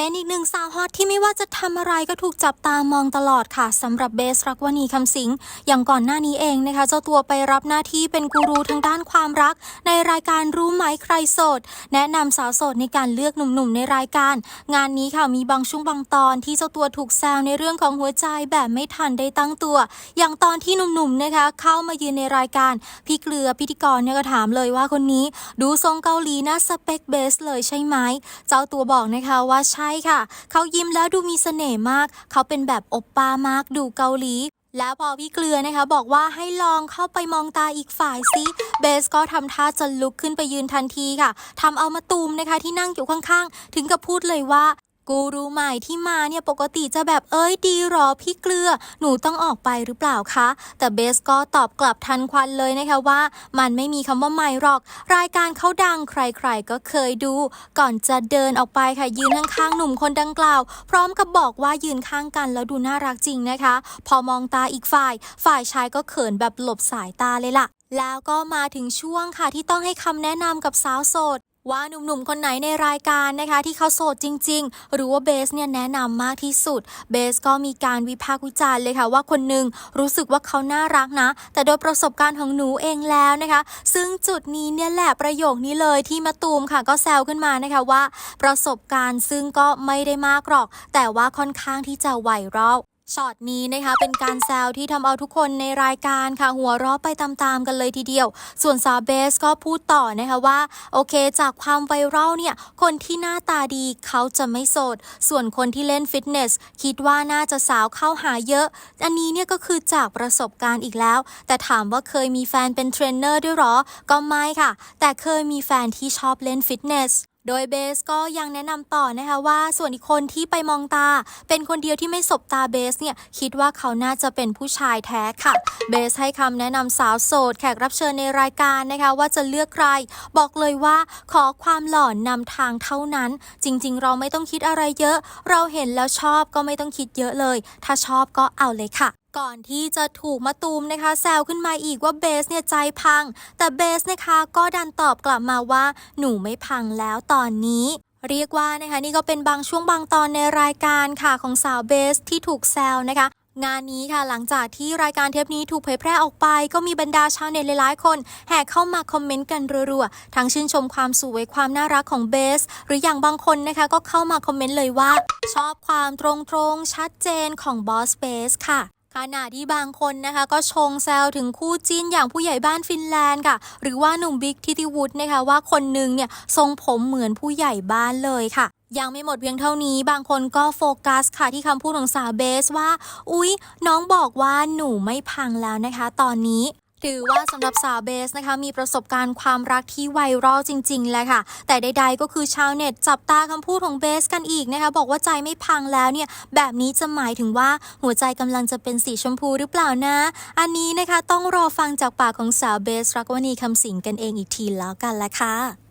เป็นอีกหนึ่งสาวฮอตที่ไม่ว่าจะทำอะไรก็ถูกจับตามองตลอดค่ะสำหรับเบสรักวณีคำสิงอย่างก่อนหน้านี้เองนะคะ เจ้าตัวไปรับหน้าที่เป็นกูรูทางด้านความรัก ในรายการรู้ไหมใครโสด แนะนำสาวโสดในการเลือกหนุ่มๆในรายการ งานนี้ค่ะมีบางช่วงบางตอนที่เจ้าตัวถูกแซวในเรื่องของหัวใจแบบไม่ทันได้ตั้งตัว อย่างตอนที่หนุ่มๆนะคะ เข้ามายืนในรายการพี่เกลือพิธีกรเนี่ยก็ถามเลยว่าคนนี้ ดูทรงเกาหลีนะสเปคเบสเลยใช่ไหมเจ้าตัวบอกนะคะว่าใช่ค่ะ เขายิ้มแล้วดูมีเสน่ห์มาก เขาเป็นแบบอบปามากดูเกาหลีแล้วพอพี่เกลือนะคะบอกว่าให้ลองเข้าไปมองตาอีกฝ่ายซิ เบสก็ทำท่าจะลุกขึ้นไปยืนทันทีค่ะทำเอามาตูมนะคะที่นั่งอยู่ข้างๆ ถึงกับพูดเลยว่า กูรู้ใหม่ที่มาเนี่ยปกติจะแบบเอ้ยดีหรอพี่เกลือ หนูต้องออกไปหรือเปล่าคะ แต่เบสก็ตอบกลับทันควันเลยนะคะว่า มันไม่มีคำว่าใหม่หรอก รายการเขาดังใครๆก็เคยดู ก่อนจะเดินออกไปค่ะยืนข้างๆหนุ่มคนดังกล่าว พร้อมกับบอกว่ายืนข้างกันแล้วดูน่ารักจริงนะคะ พอมองตาอีกฝ่าย ฝ่ายชายก็เขินแบบหลบสายตาเลยล่ะแล้วก็มาถึงช่วงค่ะที่ต้องให้คำแนะนำกับสาวโสด ว่าหนุ่มๆคนไหนในรายการนะคะที่เขาโสดจริง ๆ หรือว่าเบสเนี่ยแนะนำมากที่สุด เบสก็มีการวิพากษ์วิจารณ์เลยค่ะว่าคนหนึ่งรู้สึกว่าเขาน่ารักนะ แต่โดยประสบการณ์ของหนูเองแล้วนะคะ ซึ่งจุดนี้เนี่ยแหละประโยคนี้เลยที่มาตูมค่ะก็แซวขึ้นมานะคะว่า ประสบการณ์ซึ่งก็ไม่ได้มากหรอก แต่ว่าค่อนข้างที่จะไวรัล ช็อตนี้นะคะเป็นการแซวที่ทำเอาทุกคนในรายการค่ะหัวเราะไปตามๆกันเลยทีเดียว ส่วนสาวเบสก็พูดต่อนะคะว่า โอเคจากความไวรัลเนี่ย คนที่หน้าตาดีเขาจะไม่โสด ส่วนคนที่เล่นฟิตเนส คิดว่าน่าจะสาวเข้าหาเยอะ อันนี้เนี่ยก็คือจากประสบการณ์อีกแล้ว แต่ถามว่าเคยมีแฟนเป็นเทรนเนอร์ด้วยหรอ ก็ไม่ค่ะ แต่เคยมีแฟนที่ชอบเล่นฟิตเนส โดยเบสก็ยังแนะนำต่อนะคะว่าส่วนอีกคนที่ไปมองตา เป็นคนเดียวที่ไม่สบตาเบสเนี่ยคิดว่าเขาน่าจะเป็นผู้ชายแท้ค่ะ เบสให้คำแนะนำสาวโสดแขกรับเชิญในรายการนะคะว่าจะเลือกใคร บอกเลยว่าขอความหล่อนนำทางเท่านั้น จริงๆ เราไม่ต้องคิดอะไรเยอะ เราเห็นแล้วชอบก็ไม่ต้องคิดเยอะเลย ถ้าชอบก็เอาเลยค่ะ ก่อนที่จะถูกมาตูมนะคะ แซวขึ้นมาอีกว่าเบสเนี่ยใจพัง แต่เบสนะคะก็ดันตอบกลับมาว่า หนูไม่พังแล้วตอนนี้เรียกว่านะคะนี่ก็เป็นบางช่วงบางตอนในรายการค่ะของสาวเบสที่ถูกแซวนะคะ งานนี้ค่ะหลังจากที่รายการเทปนี้ถูกเผยแพร่ออกไป ก็มีบรรดาชาวเน็ตหลายๆ คนแห่เข้ามาคอมเมนต์กันรัวๆทั้งชื่นชมความสวยความน่ารักของเบส หรืออย่างบางคนนะคะก็เข้ามาคอมเมนต์เลยว่า ชอบความตรงๆชัดเจนของบอสเบสค่ะ ขณะที่บางคนนะคะก็ชงแซวถึงคู่จิ้นอย่างผู้ใหญ่บ้านฟินแลนด์ค่ะ หรือว่าหนุ่มบิ๊กทิติวุฒินะคะว่าคนหนึ่งเนี่ยทรงผมเหมือนผู้ใหญ่บ้านเลยค่ะ ยังไม่หมดเพียงเท่านี้ บางคนก็โฟกัสค่ะที่คำพูดของสาวเบสว่า อุ๊ย น้องบอกว่าหนูไม่พังแล้วนะคะ ตอนนี้ ถือว่าสำหรับสาวเบสนะคะมีประสบการณ์ความรักที่ไวรัลจริงๆแหละค่ะ แต่ใดๆก็คือชาวเน็ตจับตาคำพูดของเบสกันอีกนะคะบอกว่าใจไม่พังแล้วเนี่ยแบบนี้จะหมายถึงว่าหัวใจกำลังจะเป็นสีชมพูหรือเปล่านะ อันนี้นะคะต้องรอฟังจากปากของสาวเบสรักวณีคำสิงกันเองอีกทีแล้วกันละค่ะ